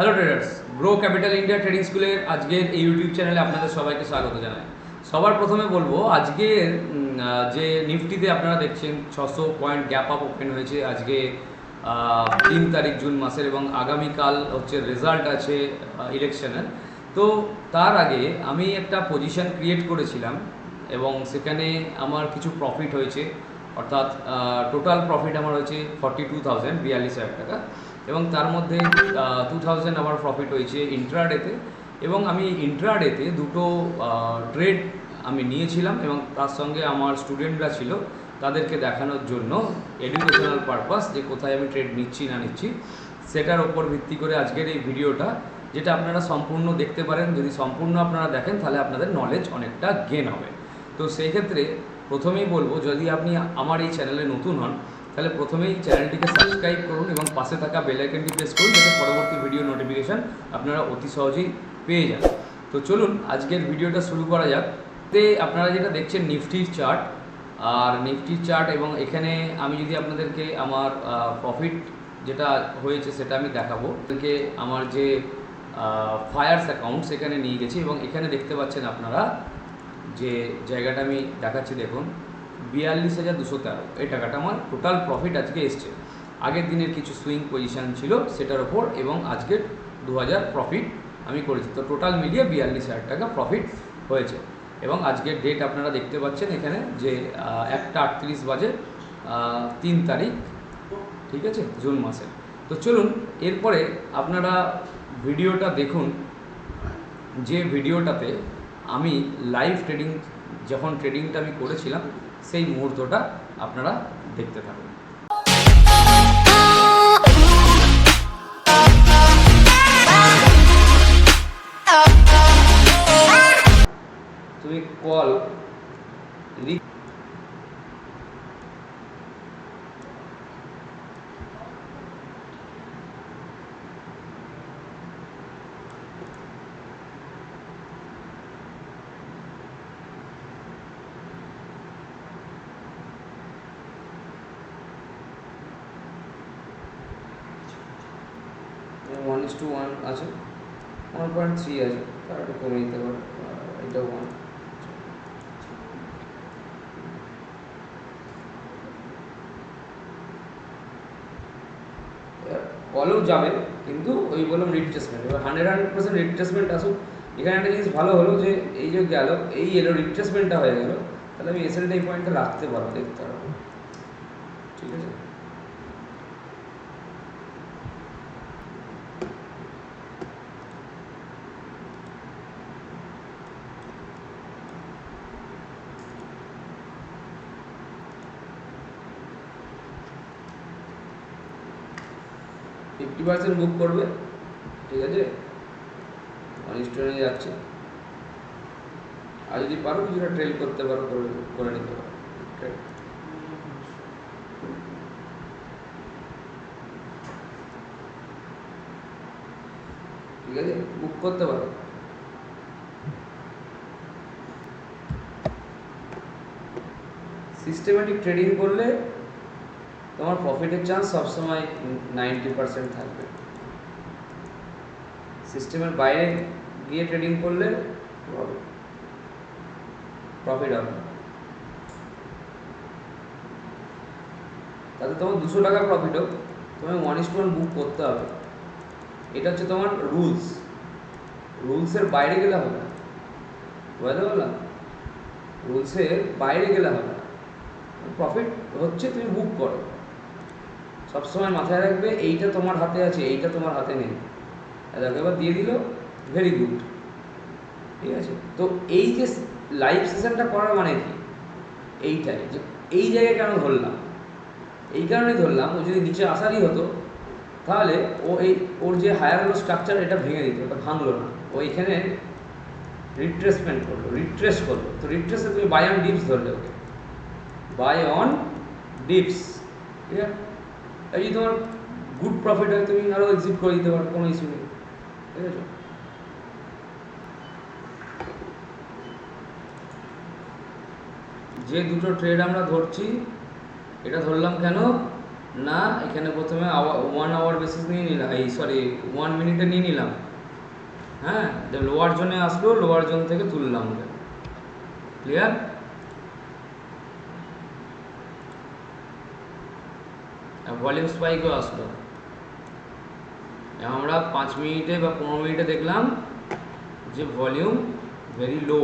Hello traders Grow Capital India trading স্কুলের আজকের এই ইউটিউব চ্যানেলে আপনাদের সবাইকে স্বাগত জানাই। সবার প্রথমে বলব, আজকের যে নিফটিতে আপনারা দেখছেন, ছশো পয়েন্ট গ্যাপ আপ ওপেন হয়েছে আজকে তিন তারিখ জুন মাসের এবং আগামীকাল হচ্ছে রেজাল্ট আছে ইলেকশনের তো তার আগে আমি একটা পজিশন ক্রিয়েট করেছিলাম এবং সেখানে আমার কিছু প্রফিট হয়েছে, অর্থাৎ টোটাল প্রফিট আমার হয়েছে ফর্টি টু থাউজেন্ড বিয়াল্লিশ হাজার টাকা। এবং তার মধ্যে টু থাউজেন্ড আমার প্রফিট হয়েছে ইন্ট্রাডেতে এবং আমি ইন্ট্রাডেতে দুটো ট্রেড আমি নিয়েছিলাম এবং তার সঙ্গে আমার স্টুডেন্টরা ছিল, তাদেরকে দেখানোর জন্য এডুকেশনাল পারপাস যে কোথায় আমি ট্রেড নিচ্ছি না নিচ্ছি, সেটার ওপর ভিত্তি করে আজকের এই ভিডিওটা যেটা আপনারা সম্পূর্ণ দেখতে পারেন। যদি সম্পূর্ণ আপনারা দেখেন, তাহলে আপনাদের নলেজ অনেকটা গেন হবে। তো সেই ক্ষেত্রে প্রথমেই বলব, যদি আপনি আমার এই চ্যানেলে নতুন হন তাহলে প্রথমেই চ্যানেলটিকে সাবস্ক্রাইব করুন এবং পাশে থাকা বেল আইকনটি প্রেস করুন যাতে পরবর্তী ভিডিও নোটিফিকেশান আপনারা অতি সহজেই পেয়ে যান। তো চলুন, আজকের ভিডিওটা শুরু করা যাক। তে আপনারা যেটা দেখছেন নিফটির চার্ট, আর নিফটির চার্ট এবং এখানে আমি যদি আপনাদেরকে আমার প্রফিট যেটা হয়েছে সেটা আমি দেখাবো। এদেরকে আমার যে ফায়ার্স অ্যাকাউন্ট সেখানে নিয়ে গেছি এবং এখানে দেখতে পাচ্ছেন আপনারা যে জায়গাটা আমি দেখাচ্ছি, দেখুন। বিয়াল্লিশ হাজার দুশো তেরো। এই টাকাটা আমার টোটাল প্রফিট আজকে এসছে। আগের দিনের কিছু সুইং পজিশান ছিল, সেটার ওপর এবং আজকের দু হাজার প্রফিট আমি করেছি। তো টোটাল মিলিয়ে বিয়াল্লিশ হাজার টাকা প্রফিট হয়েছে। এবং আজকের ডেট আপনারা দেখতে পাচ্ছেন এখানে যে একটা আটত্রিশ বাজে তিন তারিখ, ঠিক আছে? জুন মাসে। তো চলুন, এরপরে আপনারা ভিডিওটা দেখুন। যে ভিডিওটাতে আমি লাইভ ট্রেডিং যখন ট্রেডিংটা আমি করেছিলাম সেই মুহূর্তটা আপনারা দেখতে থাকুন। ওয়ান ইস টু ওয়ান আছে ওয়ান পয়েন্ট থ্রি আছে, তার একটু কমে দিতে পারো এটা ওয়ান কলেও যাবে, কিন্তু ওই বললাম রিট্রেসমেন্ট এবার হান্ড্রেড হান্ড্রেড পার্সেন্ট রিট্রেসমেন্ট আসুক, এখানে একটা জিনিস ভালো হলো যে, এই যে গেল, এই এলো রিট্রেসমেন্টটা হয়ে গেল, তাহলে আমি এসএলটা এই পয়েন্টটা রাখতে পারব, দেখতে পারব, ঠিক আছে? ফিফটি পার্সেন্ট বুক করবে, ঠিক আছে? স্টুডেন্টে যাচ্ছে। আর যদি পারো, কিছুটা ট্রেল করতে পারো, করে নিতে পারো ঠিক আছে? বুক করতে পারো। সিস্টেমেটিক ট্রেডিং করলে তোমার প্রফিটের চান্স সবসময় নাইনটি পার্সেন্ট থাকবে। সিস্টেমের বাইরে গিয়ে ট্রেডিং করলে প্রফিট হবে। তাতে তোমার দুশো টাকা প্রফিট হোক, তোমায় ওয়ান ইস ওয়ান বুক করতে হবে। এটা হচ্ছে তোমার রুলস রুলসের বাইরে গেলে হবে না। বুঝতে পারলাম? রুলসের বাইরে গেলে হবে না। প্রফিট হচ্ছে তুমি বুক করো। সবসময় মাথায় রাখবে, এইটা তোমার হাতে আছে, এইটা তোমার হাতে নেই। দেখো, এবার দিয়ে দিল ভেরি গুড ঠিক আছে? তো এই যে লাইভ সেশনটা করার মানে কি? এইটাই, যে এই জায়গায় কেন ধরলাম? এই কারণে ধরলাম, ও যদি নিচে আসারই হতো, তাহলে ও এই, ওর যে হায়ার হলো স্ট্রাকচার এটা ভেঙে দিত ওটা ভাঙলো না। ও এখানে রিট্রেসমেন্ট করল রিট্রেস করল। তো রিট্রেসে তুমি বাই অন ডিপস ধরলে ওকে। বাই অন ডিপস ঠিক আছে? এই যদি তোমার গুড প্রফিট হয়, তুমি আরও এক্সিট করে দিতে পারো, কোনো ইস্যু নেই। ঠিক আছে? যে দুটো ট্রেড আমরা ধরছি, এটা ধরলাম কেন? না, এখানে প্রথমে ওয়ান আওয়ার বেসিস নিয়ে নিলাম, এই সরি ওয়ান মিনিটে নিয়ে নিলাম। হ্যাঁ লোয়ার জোনে আসলো লোয়ার জোন থেকে তুললাম ক্লিয়ার ভলিউম স্পাইকও আসলো। আমরা পাঁচ মিনিটে বা পনেরো মিনিটে দেখলাম যে ভলিউম ভেরি লো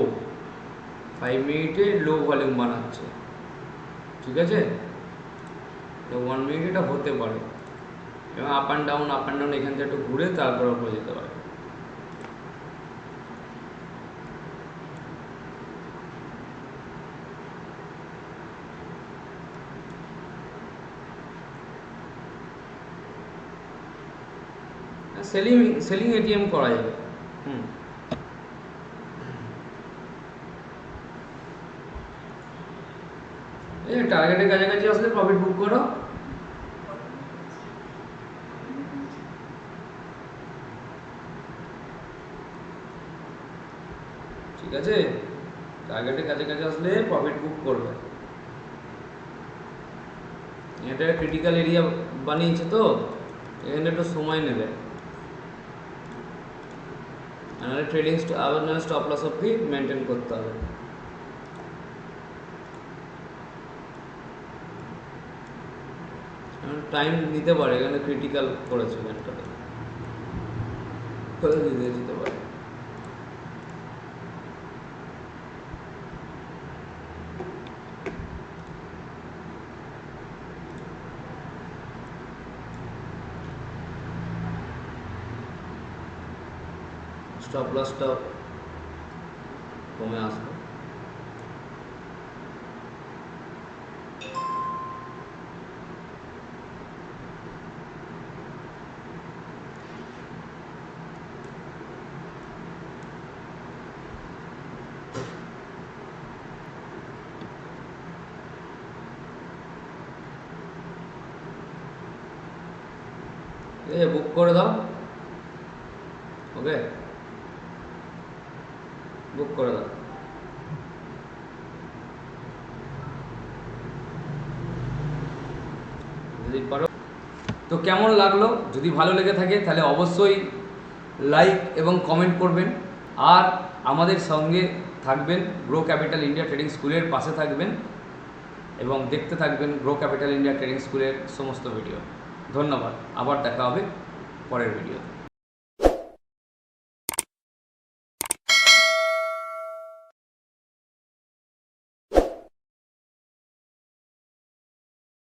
ফাইভ মিনিটে লো ভলিউম বানাচ্ছে। ঠিক আছে? তো ওয়ান মিনিট এটা হতে পারে। এবং up and down up and down এখান থেকে একটু ঘুরে তারপর উপরে যেতে পারে সেলিং সেলিং এটিএম করা যাবে। হুম। এই টার্গেটের কাছাকাছি আসলে প্রফিট বুক করো। ঠিক আছে? টার্গেটের কাছাকাছি আসলে প্রফিট বুক করবে। এটা ক্রিটিক্যাল এরিয়া বানিয়েছে তো এখানে একটু সময় নেবে। নাহলে ট্রেডিং আবার নয় স্টপ লস অব্দি মেনটেন করতে হবে। টাইম নিতে পারে এখানে ক্রিটিক্যাল করেছে এখানটাতে করে দিতে পারে। স্টপ লসটা কমে আসবে। এ বুক করে দাও। ওকে বুক করে দাও। যদি পারো। তো কেমন লাগল? যদি ভালো লেগে থাকে, তাহলে অবশ্যই লাইক এবং কমেন্ট করবেন। আর আমাদের সঙ্গে থাকবেন গ্রো ক্যাপিটাল ইন্ডিয়া ট্রেডিং স্কুলের পাশে থাকবেন এবং দেখতে থাকবেন গ্রো ক্যাপিটাল ইন্ডিয়া ট্রেডিং স্কুলের সমস্ত ভিডিও ধন্যবাদ। আবার দেখা হবে পরের ভিডিওতে